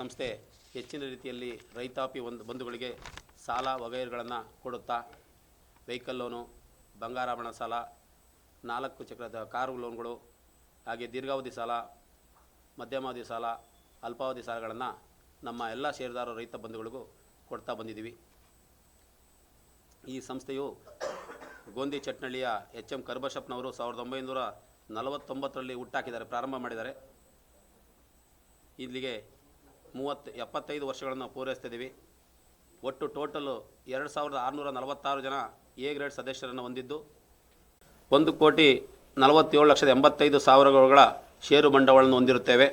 ಸಂಸ್ಥೆ ಹೆಚ್ಚಿನ ರೀತಿಯಲ್ಲಿ ರೈತಾಪಿ ಒಂದು ಬಂಧುಗಳಿಗೆ ಸಾಲ ವಗೈರುಗಳನ್ನು ಕೊಡುತ್ತಾ ವೆಹಿಕಲ್ ಲೋನು ಬಂಗಾರಾಭರಣ ಸಾಲ, ನಾಲ್ಕು ಚಕ್ರದ ಕಾರು ಲೋನ್ಗಳು ಹಾಗೆ ದೀರ್ಘಾವಧಿ ಸಾಲ, ಮಧ್ಯಮಾವಧಿ ಸಾಲ, ಅಲ್ಪಾವಧಿ ಸಾಲಗಳನ್ನು ನಮ್ಮ ಎಲ್ಲ ಷೇರುದಾರ ರೈತ ಬಂಧುಗಳಿಗೂ ಕೊಡ್ತಾ ಬಂದಿದ್ದೀವಿ. ಈ ಸಂಸ್ಥೆಯು ಗೋಂದಿ ಚಟ್ನಳ್ಳಿಯ ಎಚ್ ಎಂ ಕರ್ಬಶಪ್ಪನವರು ಸಾವಿರದ ಒಂಬೈನೂರ ನಲವತ್ತೊಂಬತ್ತರಲ್ಲಿ ಹುಟ್ಟಾಕಿದ್ದಾರೆ, ಪ್ರಾರಂಭ ಮಾಡಿದ್ದಾರೆ. ಇಲ್ಲಿಗೆ ಮೂವತ್ತು, ಎಪ್ಪತ್ತೈದು ವರ್ಷಗಳನ್ನು ಪೂರೈಸ್ತಿದ್ದೀವಿ. ಒಟ್ಟು ಟೋಟಲು ಎರಡು ಸಾವಿರದ ಆರುನೂರ ನಲವತ್ತಾರು ಜನ ಎ ಗ್ರೇಡ್ ಸದಸ್ಯರನ್ನು ಹೊಂದಿದ್ದು. ಒಂದು ಕೋಟಿ ನಲವತ್ತೇಳು ಲಕ್ಷದ ಎಂಬತ್ತೈದು ಸಾವಿರಗಳ ಷೇರು ಬಂಡವಾಳವನ್ನು ಹೊಂದಿರುತ್ತೇವೆ.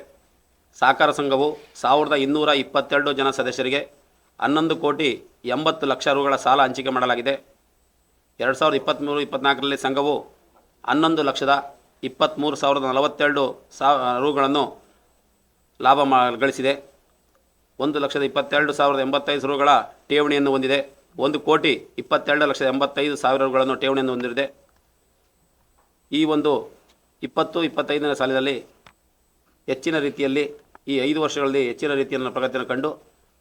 ಸಹಕಾರ ಸಂಘವು ಸಾವಿರದ ಇನ್ನೂರ ಇಪ್ಪತ್ತೆರಡು ಜನ ಸದಸ್ಯರಿಗೆ ಹನ್ನೊಂದು ಕೋಟಿ ಎಂಬತ್ತು ಲಕ್ಷ ರುಗಳ ಸಾಲ ಹಂಚಿಕೆ ಮಾಡಲಾಗಿದೆ. ಎರಡು ಸಾವಿರದ ಇಪ್ಪತ್ತ್ಮೂರು, ಇಪ್ಪತ್ತ್ನಾಲ್ಕರಲ್ಲಿ ಸಂಘವು ಹನ್ನೊಂದು ಲಕ್ಷದ ಇಪ್ಪತ್ತ್ಮೂರು ಸಾವಿರದ ನಲವತ್ತೆರಡು ಸಾ, ರುಗಳನ್ನು ಲಾಭ ಮಾ, ಗಳಿಸಿದೆ. ಒಂದು ಲಕ್ಷದ ಇಪ್ಪತ್ತೆರಡು ಸಾವಿರದ ಎಂಬತ್ತೈದು ರುಗಳ ಠೇವಣಿಯನ್ನು ಹೊಂದಿದೆ. ಒಂದು ಕೋಟಿ ಇಪ್ಪತ್ತೆರಡು ಲಕ್ಷದ ಎಂಬತ್ತೈದು ಸಾವಿರ ರುಗಳನ್ನು ಠೇವಣಿಯನ್ನು ಹೊಂದಿದೆ. ಈ ಒಂದು ಇಪ್ಪತ್ತು ಇಪ್ಪತ್ತೈದನೇ ಸಾಲಿನಲ್ಲಿ ಹೆಚ್ಚಿನ ರೀತಿಯಲ್ಲಿ ಈ ಐದು ವರ್ಷಗಳಲ್ಲಿ ಹೆಚ್ಚಿನ ರೀತಿಯನ್ನು ಪ್ರಗತಿಯನ್ನು ಕಂಡು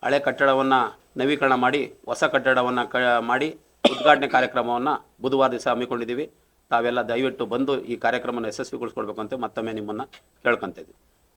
ಹಳೆ ಕಟ್ಟಡವನ್ನು ನವೀಕರಣ ಮಾಡಿ, ಹೊಸ ಕಟ್ಟಡವನ್ನು ಕ, ಮಾಡಿ ಉದ್ಘಾಟನೆ ಕಾರ್ಯಕ್ರಮವನ್ನು ಬುಧವಾರ ದಿವಸ ಹಮ್ಮಿಕೊಂಡಿದ್ದೀವಿ. ತಾವೆಲ್ಲ ದಯವಿಟ್ಟು ಬಂದು ಈ ಕಾರ್ಯಕ್ರಮವನ್ನು ಯಶಸ್ವಿಗೊಳಿಸ್ಕೊಳ್ಬೇಕು ಅಂತ ಮತ್ತೊಮ್ಮೆ ನಿಮ್ಮನ್ನು ಕೇಳ್ಕೊತಾ ಇದ್ದೀವಿ.